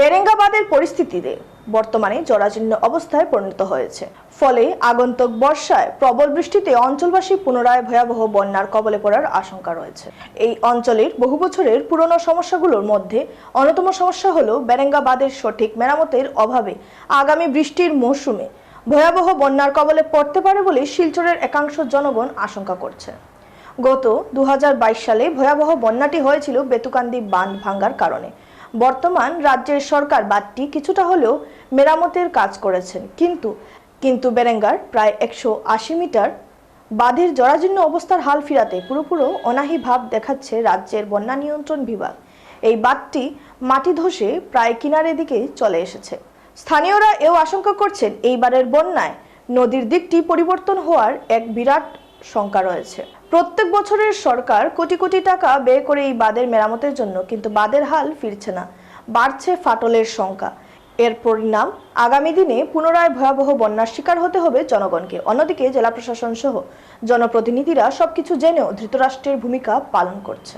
বেরেঙ্গাবাদের পরিস্থিতিতে বর্তমানে জরাজীর্ণ অবস্থায় পরিণত হয়েছে। ফলে আগন্তুক বর্ষায় প্রবল বৃষ্টিতে অঞ্চলবাসী পুনরায় ভয়াবহ বন্যার কবলে পড়ার আশঙ্কা রয়েছে। এই অঞ্চলের বহু বছরের পুরনো সমস্যাগুলোর মধ্যে অন্যতম সমস্যা হলো বেরেঙ্গাবাদের সঠিক মেরামতের অভাবে আগামী বৃষ্টির মৌসুমে ভয়াবহ বন্যার কবলে পড়তে পারে বলে শিলচরের একাংশ জনগণ আশঙ্কা করছে। গত দু হাজার বাইশ সালে ভয়াবহ বন্যাটি হয়েছিল বেতুকান্দি বাঁধ ভাঙ্গার কারণে। বর্তমান রাজ্যের সরকার বাঁধটি কিছুটা হলেও মেরামতের কাজ করেছেন। কিন্তু কিন্তু বেরেঙ্গার প্রায় একশো আশি মিটার বাঁধের জরাজীর্ণ অবস্থার হাল ফিরাতে পুরোপুরো অনাহি ভাব দেখাচ্ছে রাজ্যের বন্যা নিয়ন্ত্রণ বিভাগ। এই বাঁধটি মাটি ধসে প্রায় কিনারের দিকে চলে এসেছে। স্থানীয়রা এও আশঙ্কা করছেন, এইবারের বন্যায় নদীর দিকটি পরিবর্তন হওয়ার এক বিরাট শঙ্কা রয়েছে। প্রত্যেক বছরের সরকার কোটি কোটি টাকা ব্যয় করে এই বাঁধের মেরামতের জন্য, কিন্তু বাঁধের হাল ফিরছে না। বাড়ছে ফাটলের সংখ্যা। এর পরিণাম আগামী দিনে পুনরায় ভয়াবহ বন্যার শিকার হতে হবে জনগণকে। অন্যদিকে জেলা প্রশাসন সহ জনপ্রতিনিধিরা সবকিছু জেনেও ধৃতরাষ্ট্রের ভূমিকা পালন করছে।